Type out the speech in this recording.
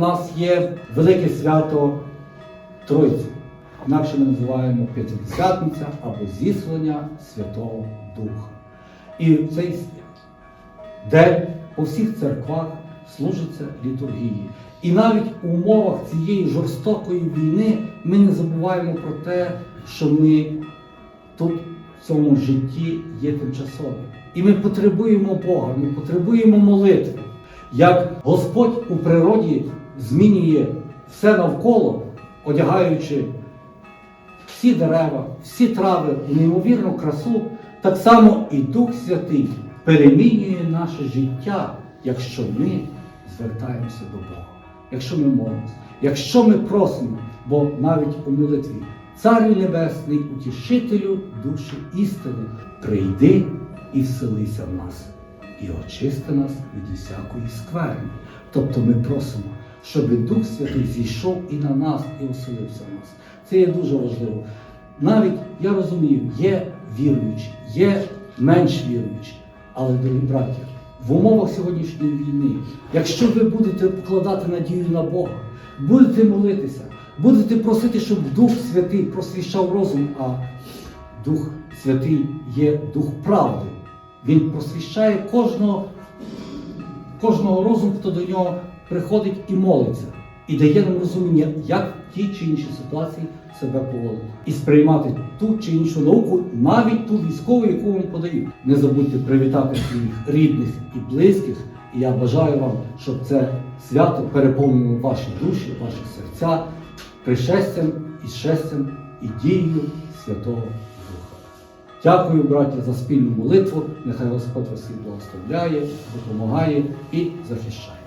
нас є велике свято Тройці. Інакше ми називаємо П'ятидесятниця або зіслання Святого Духа. І в цей день по всіх церквах служиться літургії. І навіть у умовах цієї жорстокої війни ми не забуваємо про те, що ми тут в цьому житті є тимчасові. І ми потребуємо Бога, ми потребуємо молитви. Як Господь у природі змінює все навколо, одягаючи всі дерева, всі трави в неймовірну красу, так само і Дух Святий перемінює наше життя, якщо ми звертаємося до Бога, якщо ми молимося, якщо ми просимо, бо навіть у молитві Царю Небесний, утішителю душі істини, прийди і вселися в нас, і очисти нас від усякої скверни. Тобто ми просимо, щоб Дух Святий зійшов і на нас, і оселився в нас. Це є дуже важливо. Навіть я розумію, є віруючі, є менш віруючі. Але, дорогі браття, в умовах сьогоднішньої війни, якщо ви будете покладати надію на Бога, будете молитися, будете просити, щоб Дух Святий просвіщав розум, а Дух Святий є Дух правди. Він просвіщає кожного, кожного розуму, хто до нього приходить і молиться, і дає нам розуміння, як в тій чи іншій ситуації себе поводити. І сприймати ту чи іншу науку, навіть ту військову, яку вам подають. Не забудьте привітати своїх рідних і близьких. І я бажаю вам, щоб це свято переповнило ваші душі, ваші серця пришестям і щастям і дією Святого Духа. Дякую, браття, за спільну молитву. Нехай Господь вас всіх благословляє, допомагає і захищає.